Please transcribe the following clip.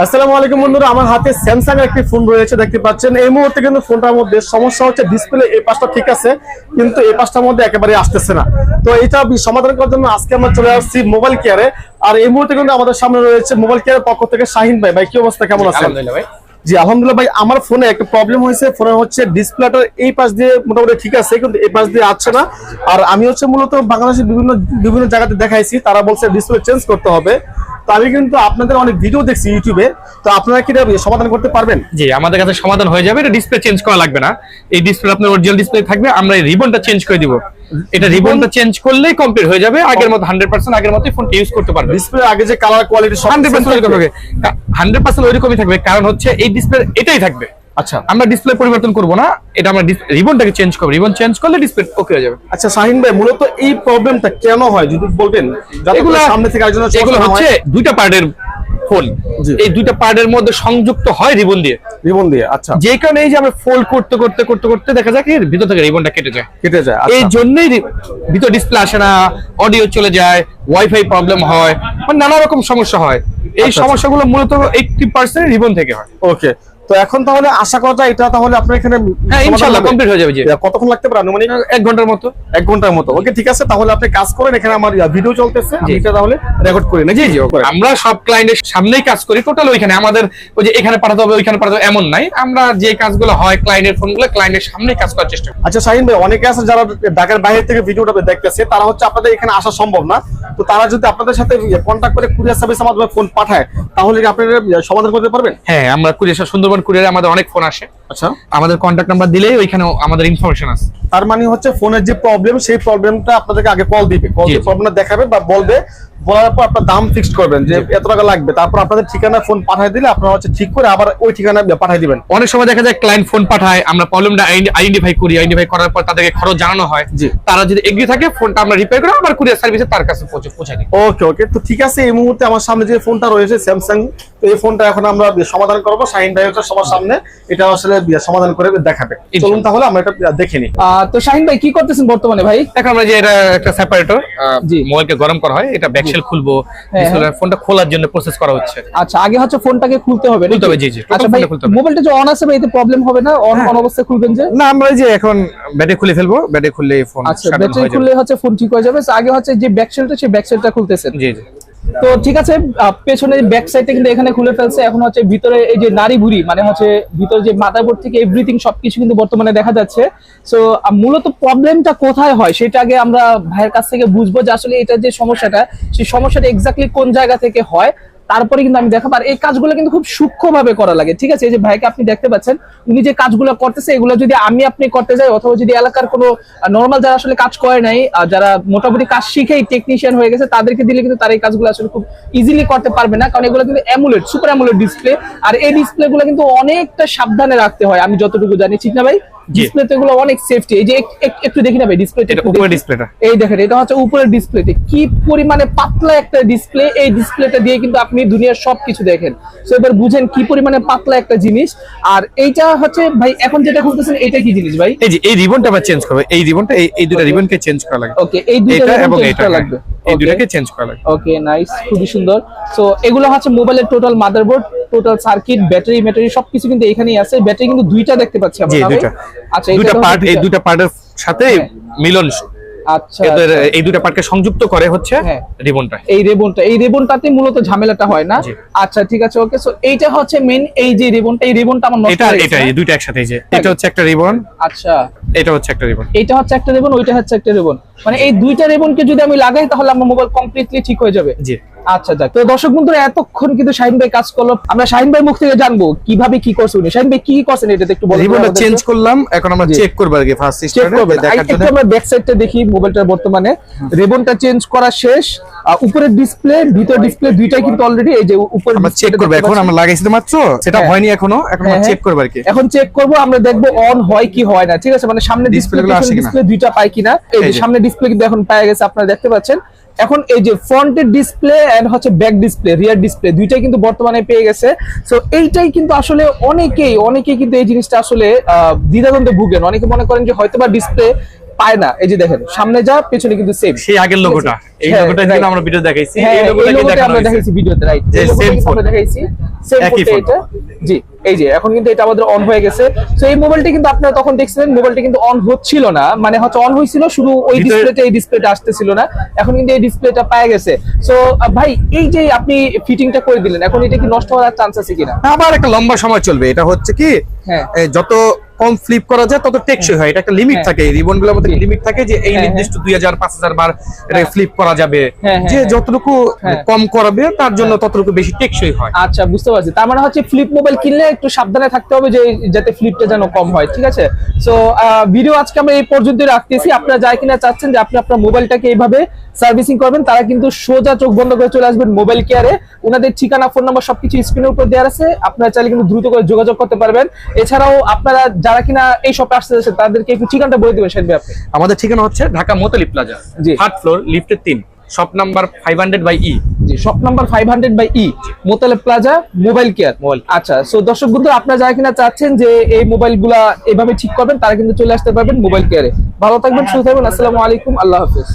আসসালামু আলাইকুম বন্ধুরা আমার হাতে স্যামসাং এর একটি ফোন রয়েছে দেখতে পাচ্ছেন। এই মুহূর্তে কিন্তু ফোনটার মধ্যে সমস্যা হচ্ছে ডিসপ্লে এই পাশটা ঠিক আছে কিন্তু এই পাশটার মধ্যে একেবারে আসতেছে না। তো এটা সমাধান করার জন্য আজকে আমরা চলে আসছি মোবাইল কেয়ারে আর এই মুহূর্তে কিন্তু আমাদের সামনে রয়েছে মোবাইল কেয়ারের পক্ষ থেকে শাহিন ভাই। ভাই কি অবস্থা? কেমন আছেন? আলহামদুলিল্লাহ ভাই। জি আলহামদুলিল্লাহ ভাই আমার ফোনে একটা প্রবলেম হয়েছে। ফোনে হচ্ছে ডিসপ্লেটার এই পাশ দিয়ে মোটামুটি ঠিক আছে কিন্তু এই পাশ দিয়ে আসছে না। আর আমি হচ্ছে মূলত বাংলাদেশের বিভিন্ন বিভিন্ন জায়গাতে দেখাইছি তারা বলছে ডিসপ্লে চেঞ্জ করতে হবে। তো আমি কিন্তু আপনাদের অনেক ভিডিও দেখছি ইউটিউবে তো আপনারা কি সমাধান করতে পারবেন? জি আমাদের কাছে সমাধান হয়ে যাবে। এটা ডিসপ্লে চেঞ্জ করা লাগবে না। এই ডিসপ্লে আপনার অরিজিনাল ডিসপ্লে থাকবে। আমরা এই রিবনটা চেঞ্জ করে দিব। এটা রিবনটা চেঞ্জ করলেই কমপ্লিট হয়ে যাবে। আগের মতো হান্ড্রেড পার্সেন্ট আগের মতোই ফোনটা ইউজ করতে পারবে। ডিসপ্লে আগে যে কালার কোয়ালিটি সব পার্সেন্ট হান্ড্রেড পার্সেন্ট ওইরকমই থাকবে। কারণ হচ্ছে এই ডিসপ্লে এটাই থাকবে। আচ্ছা। আমরা ডিসপ্লে পরিবর্তন করব না এটা আমরা রিবনটাকে চেঞ্জ করব। রিবন চেঞ্জ করলে ডিসপ্লে ওকে হয়ে যাবে। আচ্ছা শাহিন ভাই মূলত এই প্রবলেমটা কেন হয় যদি বলবেন এগুলো সামনে থেকে এগুলো হচ্ছে দুইটা পার্টের ফোন এই দুইটা পার্টের মধ্যে সংযুক্ত হয় রিবন দিয়ে। রিবন দিয়ে আচ্ছা। যে কারণে এই যে আমরা ফোল্ড করতে করতে করতে করতে দেখা যায় কি ভিতর থেকে রিবনটা কেটে যায়। কেটে যায় এই আচ্ছা জন্যই রি- ভিতর ডিসপ্লে আসে না অডিও চলে যায় ওয়াইফাই প্রবলেম হয় মানে নানা রকম সমস্যা হয়। এই আচ্ছা, সমস্যাগুলো মূলত এইটটি পার্সেন্ট রিবন থেকে হয়। ওকে তো এখন তাহলে আশা করা যায় এটা তাহলে আপনার এখানে হ্যাঁ সমাধান কমপ্লিট হয়ে যাবে জি। কতক্ষণ লাগতে পারে? আনুমানিক? এক ঘণ্টার মতো। এক ঘণ্টার মতো। ওকে ঠিক আছে তাহলে আপনি কাজ করেন। এখানে আমার ভিডিও চলতেছে। আমি এটা তাহলে রেকর্ড করি। না জি জি আমরা সব ক্লায়েন্টের সামনেই কাজ করি। টোটাল ওইখানে আমাদের ওই যে এখানে পাঠাতে হবে ওইখানে পাঠাতে হবে এমন নাই। আমরা যে কাজগুলো হয় ক্লায়েন্টের ফোনগুলো ক্লায়েন্টের সামনেই কাজ করার চেষ্টা করি। আচ্ছা শাহিন ভাই অনেকে আছে যারা ঢাকার বাইরে থেকে ভিডিওটা দেখতেছে তারা হচ্ছে আপনাদের এখানে আসা সম্ভব না। তো তারা যদি আপনাদের সাথে কন্ট্যাক্ট করে কুরিয়ার সার্ভিস মাধ্যমে ফোন পাঠায় তাহলে কি আপনারা সমাধান করতে পারবেন? হ্যাঁ আমরা কুরিয়ার সুন্দরবন কুরিয়ারে আমাদের অনেক ফোন আসে। আচ্ছা। আমাদের কন্ট্যাক্ট নাম্বার দিলেই ওইখানে আমাদের ইনফরমেশন আছে। তার মানে হচ্ছে ফোনের যে প্রবলেম সেই প্রবলেমটা আপনাদেরকে আগে কল দিবে। কল দিয়ে প্রবলেমটা দেখাবে বা বলবে বলার পর আপনার দাম ফিক্সড করবেন যে এত টাকা লাগবে। তারপর আপনাদের ঠিকানা ফোন পাঠিয়ে দিলে আপনারা হচ্ছে ঠিক করে আবার ওই ঠিকানা পাঠিয়ে দিবেন। অনেক সময় দেখা যায় ক্লায়েন্ট ফোন পাঠায় আমরা প্রবলেমটা আইডেন্টিফাই করি আইডেন্টিফাই করার পর তাদেরকে খরচ জানানো হয়। জি। তারা যদি এগ্রি থাকে ফোনটা আমরা রিপেয়ার করে আবার কুরিয়ার সার্ভিসে তার কাছে পৌঁছে পৌঁছে দিই। ওকে ওকে তো ঠিক আছে এই মুহূর্তে আমার সামনে যে ফোনটা রয়েছে স্যামসাং তো এই ফোনটা এখন আমরা সমাধান করব। শাহিন ভাই হচ্ছে সবার সামনে এটা আসলে সমাধান করে দেখাবে। চলুন তাহলে আমরা এটা দেখে নিই। আহ, তো শাহিন ভাই কি করতেছেন বর্তমানে ভাই? এখন আমরা যে এটা একটা সেপারেটর জি। মোবাইলকে গরম করা হয় এটা ব্যাকশেল খুলবো হ্যাঁ, ফোনটা খোলার জন্য প্রসেস করা হচ্ছে। আচ্ছা আগে হচ্ছে ফোনটাকে খুলতে হবে খুলতে হবে, জি, জি, আচ্ছা ভাই ফোনটা। মোবাইলটা যে অন আছে ভাই এতে প্রবলেম হবে না? অন অন অবস্থায় খুলবেন যে? না আমরা যে এখন ব্যাটারি খুলে ফেলব ব্যাটারি খুললে ফোন আচ্ছা ব্যাটারি খুললে হচ্ছে ফোন ঠিক হয়ে যাবে। আগে হচ্ছে যে ব্যাকসেলটা সেই ব্যাকসেলটা খুলতেছেন। জি জি। তো ঠিক আছে পেছনে ব্যাক সাইডটা কিন্তু এখানে খুলে ফেলছে। এখন হচ্ছে ভিতরে এই যে নারী বুড়ি মানে হচ্ছে ভিতরে যে মাদারবোর্ড থেকে এভরিথিং সবকিছু কিন্তু বর্তমানে দেখা যাচ্ছে। সো মূলত প্রবলেমটা কোথায় হয় সেটা আগে আমরা ভাইয়ের কাছ থেকে বুঝব যে আসলে এটা যে সমস্যাটা, সেই সমস্যাটা এক্স্যাক্টলি কোন জায়গা থেকে হয়। তারপরে কিন্তু আমি দেখাবো। আর এই কাজগুলো কিন্তু খুব সূক্ষ্মভাবে করা লাগে, ঠিক আছে? এই যে ভাইকে আপনি দেখতে পাচ্ছেন, উনি যে কাজগুলো করতেছে, এগুলো যদি আমি আপনি করতে যাই, অথবা যদি এলাকার কোনো নর্মাল যারা আসলে কাজ করে নাই যারা মোটামুটি কাজ শিখেই টেকনিশিয়ান হয়ে গেছে, তাদেরকে দিলে কিন্তু তারা এই কাজগুলো আসলে খুব ইজিলি করতে পারবে না, কারণ এগুলো কিন্তু অ্যামুলেট সুপার অ্যামুলেট ডিসপ্লে আর এই ডিসপ্লে গুলো কিন্তু অনেকটা সাবধানে রাখতে হয়, আমি যতটুকু জানি। ঠিক না ভাই? জি। ডিসপ্লে তো এগুলো অনেক সেফটি এই যে এক- এক- একটু দেখি না ভাই ডিসপ্লে এটা উপরে ডিসপ্লেটা এই দেখেন এটা হচ্ছে উপরের ডিসপ্লেতে কি পরিমাণে পাতলা একটা ডিসপ্লে এই ডিসপ্লেটা দিয়ে কিন্তু আপনি দুনিয়ার সবকিছু দেখেন। তো এবার বুঝেন কি পরিমাণে পাতলা একটা জিনিস। আর এইটা হচ্ছে ভাই এখন যেটা খুলতেছেন এটা কি জিনিস ভাই? এই যে এই রিবনটা আবার চেঞ্জ করবে। এই রিবনটা এই এই দুটো রিবনকে চেঞ্জ করা লাগে। ওকে এই এটা এবং এটা। লাগবে। এই. দুটাকে চেঞ্জ করা লাগে। ওকে নাইস খুবই সুন্দর। সো এগুলো হচ্ছে মোবাইলের total motherboard total circuit battery materia সবকিছু কিন্তু এখানেই আছে। ব্যাটারি কিন্তু দুইটা দেখতে পাচ্ছি আমরা জি দুইটা। আচ্ছা দুইটা পার্ট এই দুইটা। পার্টের সাথে হ্যাঁ। মিলন আচ্ছা আচ্ছা। এই দুইটা পার্টকে সংযুক্ত করে হচ্ছে হ্যাঁ। রিবনটা। এই রেবনটা এই রেবনটাতে মূলত ঝামেলাটা হয় না? আচ্ছা ঠিক আছে ওকে। সো এইটা হচ্ছে মেন এই যে রেবনটা এই রেবনটা আমার নষ্ট এটা এটা এই দুইটা একসাথে এই যে। এটা হচ্ছে একটা রিবন। আচ্ছা। এটা হচ্ছে একটা রিবন। এইটা হচ্ছে একটা রেবন ওইটা হচ্ছে একটা রেবন। মানে এই দুইটা রেবনকে যদি আমি লাগাই তাহলে আমার মোবাইল কমপ্লিটলি ঠিক হয়ে যাবে। জি। আচ্ছা যাক। তো দর্শক বন্ধুরা এতক্ষণ কিন্তু শাহিন ভাই কাজ করল। আমরা শাহিন ভাই মুখ থেকে জানব কীভাবে কি করছে উনি। শাহিন ভাই কি কি করছেন এটাতে একটু বলুন রিবনটা চেঞ্জ করলাম এখন আমরা চেক করব আগে ফার্স্ট চেক স্টারে করবেন। দেখার একটু জন্য। আমরা ব্যাক সাইডটা দেখি মোবাইলটার বর্তমানে। রেবনটা চেঞ্জ করা শেষ। আহ, উপরের ডিসপ্লে ভিতর ডিসপ্লে দুইটাই কিন্তু অলরেডি এই যে উপরে আমরা চেক করব এখন আমরা লাগাইছি তো মাত্র সেটা হ্যাঁ। হয়নি এখনও এখন আমরা হ্যাঁ, চেক করব আর কি। এখন চেক করব আমরা দেখব অন হয় কি হয় না ঠিক আছে? মানে সামনে ডিসপ্লে গুলো আসে কিনা? ডিসপ্লে দুইটা পাই কিনা? এই যে। সামনে ডিসপ্লে কিন্তু এখন পাওয়া গেছে আপনারা দেখতে পাচ্ছেন। এখন এই যে ফ্রন্টের ডিসপ্লে এন্ড হচ্ছে ব্যাক ডিসপ্লে রিয়ার ডিসপ্লে দুইটাই কিন্তু বর্তমানে পেয়ে গেছে। সো এইটাই কিন্তু আসলে অনেকেই অনেকেই কিন্তু এই জিনিসটা আসলে দ্বিধাদ্বন্দ্বে ভুগেন। অনেকে মনে করেন যে হয়তোবা ডিসপ্লে পায় না। এই যে দেখেন সামনে যা পেছনে কিন্তু সেম সেই আগের লোগোটা এই হ্যাঁ, লোগোটা right. আমরা ভিডিও দেখাইছি। হ্যাঁ এই লোগোটা আমরা দেখাইছি ভিডিওতে রাইট যে এই লোগোটা কিন্তু। আমরা দেখাইছি। সেম এটা। জি। এই যে এখন কিন্তু এটা আমাদের অন হয়ে গেছে। তো এই মোবাইলটা কিন্তু আপনারা তখন দেখছিলেন মোবাইলটা কিন্তু অন হচ্ছিল না। মানে হচ্ছে অন হয়েছিল শুধু ওই ডিসপ্লেটা এই ডিসপ্লেটা আসতেছিল না। এখন কিন্তু এই ডিসপ্লেটা পাওয়া গেছে। সো ভাই এই যে আপনি ফিটিংটা করে দিলেন এখন এটা কি নষ্ট হওয়ার চান্স আছে কিনা? আবার একটা লম্বা সময় চলবে। এটা হচ্ছে কি হ্যাঁ। যত কম ফ্লিপ করা যায় তত টেকসই হয়। এটা একটা লিমিট হ্যাঁ। থাকে রিবনগুলোর মধ্যে লিমিট থাকে যে এই হ্যাঁ, নির্দিষ্ট দুই হাজার পাঁচ হাজার বার এটা হ্যাঁ। ফ্লিপ করা যাবে। হ্যাঁ, হ্যাঁ, যে হ্যাঁ। যতটুকু হ্যাঁ। কম করাবে তার জন্য ততটুকু বেশি টেকসই হয়। আচ্ছা বুঝতে পারছি। তার মানে হচ্ছে ফ্লিপ মোবাইল কিনলে একটু সাবধানে থাকতে হবে যে যাতে ফ্লিপটা যেন কম হয় ঠিক আছে? সো ভিডিও আজকে আমরা এই পর্যন্ত রাখতেছি। আপনারা যাই কিনা চাচ্ছেন যে আপনি আপনার মোবাইলটাকে এইভাবে সার্ভিসিং করবেন তারা কিন্তু সোজা চোখ বন্ধ করে চলে আসবেন মোবাইল কেয়ারে ওনাদের ঠিকানা ফোন নাম্বার সবকিছু স্ক্রিনের উপর দেওয়া আছে। আপনারা চাইলে কিন্তু দ্রুত করে যোগাযোগ করতে পারবেন। এছাড়াও আপনারা যারা কিনা এই শপে আসতে যাচ্ছে তাদেরকে একটু ঠিকানাটা বলে দিবেন সেটা আপনি। আমাদের ঠিকানা হচ্ছে ঢাকা মোতালি প্লাজা জি। থার্ড ফ্লোর লিফটের তিন shop number five hundred by E G shop number five hundred by E Motalib Plaza mobile care mobile আচ্ছা সো দর্শক বন্ধু আপনারা যারা কিনা চাচ্ছেন যে এই মোবাইলগুলা এভাবে ঠিক করবেন তারা কিন্তু চলে আসতে পারবেন মোবাইল কেয়ারে ভালো থাকবেন সুস্থ থাকবেন আসসালামু আলাইকুম আল্লাহ হাফিজ।